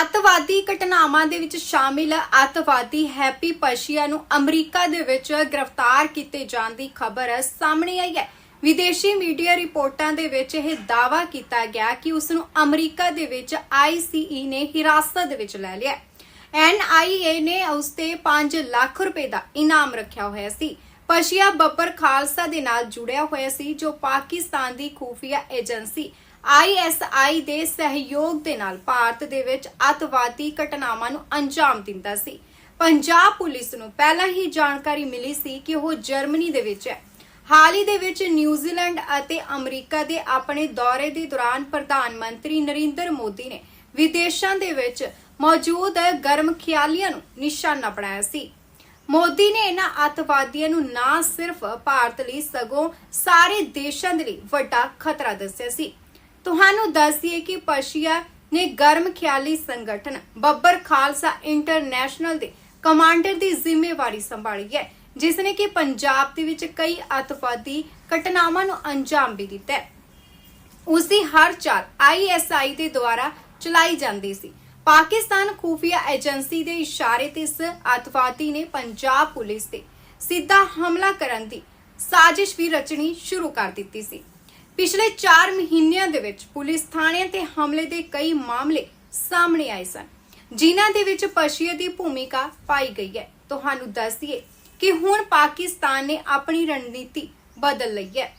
ਅੱਤਵਾਦੀ ਘਟਨਾਵਾਂ ਦੇ ਵਿੱਚ ਸ਼ਾਮਿਲ ਅੱਤਵਾਦੀ ਹੈਪੀ ਪਸ਼ੀਆ ਨੂੰ ਅਮਰੀਕਾ ਦੇ ਵਿੱਚ ਗ੍ਰਿਫਤਾਰ ਕੀਤੇ ਜਾਣ ਦੀ ਖਬਰ ਸਾਹਮਣੇ ਆਈ ਹੈ। ਵਿਦੇਸ਼ੀ ਮੀਡੀਆ ਰਿਪੋਰਟਾਂ ਦੇ ਵਿੱਚ ਇਹ ਦਾਅਵਾ ਕੀਤਾ ਗਿਆ ਕਿ ਉਸ ਨੂੰ ਅਮਰੀਕਾ ਦੇ ਵਿੱਚ ICE ਨੇ ਹਿਰਾਸਤ ਦੇ ਵਿੱਚ ਲੈ ਲਿਆ NIA ਨੇ ਉਸ ਤੇ 5 ਲੱਖ ਰੁਪਏ ਦਾ ਇਨਾਮ ਰੱਖਿਆ ਹੋਇਆ ਸੀ। ਪਸ਼ੀਆ ਬੱਬਰ ਖਾਲਸਾ ਦੇ ਨਾਲ ਜੁੜਿਆ ਹੋਇਆ ਸੀ, ਜੋ ਪਾਕਿਸਤਾਨ ਦੀ ਖੂਫੀਆ ਏਜੰਸੀ ISI ਦੇ ਸਹਿਯੋਗ ਦੇ ਨਾਲ ਭਾਰਤ ਦੇ ਵਿੱਚ ਅੱਤਵਾਦੀ ਘਟਨਾਵਾਂ ਨੂੰ ਅੰਜਾਮ ਦਿੰਦਾ ਸੀ। ਪੰਜਾਬ ਪੁਲਿਸ ਨੂੰ ਪਹਿਲਾਂ ਹੀ ਜਾਣਕਾਰੀ ਮਿਲੀ ਸੀ ਕਿ ਉਹ ਜਰਮਨੀ ਦੇ ਵਿੱਚ ਹੈ। ਹਾਲ ਹੀ ਦੇ ਵਿੱਚ ਨਿਊਜ਼ੀਲੈਂਡ ਅਤੇ ਅਮਰੀਕਾ ਦੇ ਆਪਣੇ ਦੌਰੇ ਦੇ ਦੌਰਾਨ ਪ੍ਰਧਾਨ ਮੰਤਰੀ ਨਰਿੰਦਰ ਮੋਦੀ ਨੇ ਵਿਦੇਸ਼ਾਂ ਦੇ ਵਿੱਚ ਮੌਜੂਦ ਗਰਮ ਖਿਆਲੀਆਂ ਨੂੰ ਨਿਸ਼ਾਨਾ ਬਣਾਇਆ ਸੀ। ਮੋਦੀ ਨੇ ਇਹਨਾਂ ਅੱਤਵਾਦੀਆਂ ਨੂੰ ਨਾ ਸਿਰਫ ਭਾਰਤ ਲਈ, ਸਗੋਂ ਸਾਰੇ ਦੇਸ਼ਾਂ ਦੇ ਲਈ ਵੱਡਾ ਖਤਰਾ ਦੱਸਿਆ ਸੀ। ਤੁਹਾਨੂੰ ਦੱਸ ਦਈਏ ਕਿ ਪਰਸ਼ੀਆ ਨੇ ਗਰਮ ਖਿਆਲੀ ਸੰਗਠਨ ਬੱਬਰ ਖਾਲਸਾ ਇੰਟਰਨੈਸ਼ਨਲ ਦੇ ਕਮਾਂਡਰ ਦੀ ਜ਼ਿੰਮੇਵਾਰੀ ਸੰਭਾਲੀ ਹੈ ਜਿਸ ਨੇ ਕਿ ਪੰਜਾਬ ਦੇ ਵਿੱਚ ਕਈ ਅੱਤਵਾਦੀ ਘਟਨਾਵਾਂ ਨੂੰ ਅੰਜਾਮ ਵੀ ਦਿੱਤਾ ਹੈ। ਉਸ ਦੀ ਹਰ ਚਾਲ ਆਈਐਸਆਈ ਦੇ ਦੁਆਰਾ ਚਲਾਈ ਜਾਂਦੀ ਸੀ। ਪਾਕਿਸਤਾਨ ਖੂਫੀਆ ਏਜੰਸੀ ਦੇ ਇਸ਼ਾਰੇ ਤੇ ਇਸ ਅਤਵਾਦੀ ਨੇ ਪੰਜਾਬ ਪੁਲਿਸ ਤੇ ਸਿੱਧਾ ਹਮਲਾ ਕਰਨ ਦੀ ਸਾਜ਼ਿਸ਼ ਵੀ ਰਚਣੀ ਸ਼ੁਰੂ ਕਰ ਦਿੱਤੀ ਸੀ। ਪਿਛਲੇ 4 ਮਹੀਨਿਆਂ ਦੇ ਵਿੱਚ ਪੁਲਿਸ ਥਾਣਿਆਂ ਤੇ ਹਮਲੇ ਦੇ ਕਈ ਮਾਮਲੇ ਸਾਹਮਣੇ ਆਏ ਸਨ। ਜਿਨ੍ਹਾਂ ਦੇ ਵਿੱਚ ਪਸ਼ੀਆ ਦੀ ਭੂਮਿਕਾ ਪਾਈ ਗਈ ਹੈ। ਤੁਹਾਨੂੰ ਦੱਸ ਦਈਏ ਕਿ ਹੁਣ ਪਾਕਿਸਤਾਨ ਨੇ ਆਪਣੀ ਰਣਨੀਤੀ ਬਦਲ ਲਈ ਹੈ।